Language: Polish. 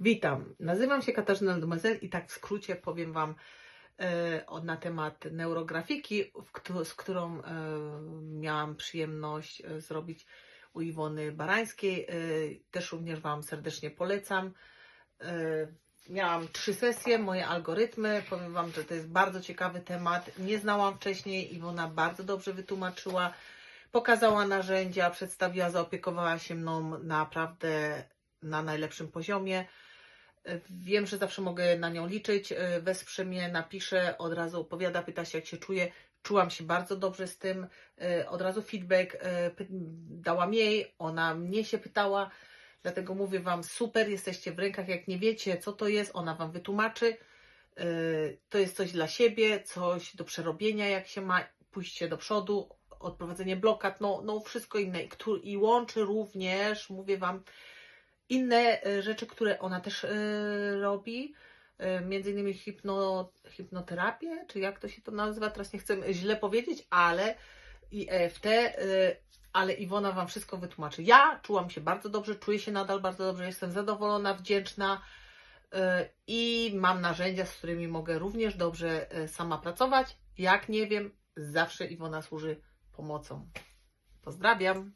Witam, nazywam się Katarzyna Dumazel i tak w skrócie powiem Wam e, na temat neurografiki, z którą e, miałam przyjemność e, zrobić u Iwony Barańskiej. Też również Wam serdecznie polecam. Miałam trzy sesje, moje algorytmy. Powiem Wam, że to jest bardzo ciekawy temat. Nie znałam wcześniej, Iwona bardzo dobrze wytłumaczyła, pokazała narzędzia, przedstawiła, zaopiekowała się mną naprawdę na najlepszym poziomie. Wiem, że zawsze mogę na nią liczyć. Wesprze mnie, napisze, od razu opowiada, pyta się, jak się czuję. Czułam się bardzo dobrze z tym. Od razu feedback dałam jej, ona mnie się pytała. Dlatego mówię Wam, super, jesteście w rękach. Jak nie wiecie, co to jest, ona Wam wytłumaczy. To jest coś dla siebie, coś do przerobienia, jak się ma, pójście do przodu, odprowadzenie blokad, no, no wszystko inne. I łączy również, mówię Wam, inne e, rzeczy, które ona też e, robi, e, między innymi hipno, hipnoterapię, czy jak to się to nazywa, teraz nie chcę źle powiedzieć, ale i EFT, ale Iwona Wam wszystko wytłumaczy. Ja czułam się bardzo dobrze, czuję się nadal bardzo dobrze, jestem zadowolona, wdzięczna i mam narzędzia, z którymi mogę również dobrze sama pracować. Jak nie wiem, zawsze Iwona służy pomocą. Pozdrawiam.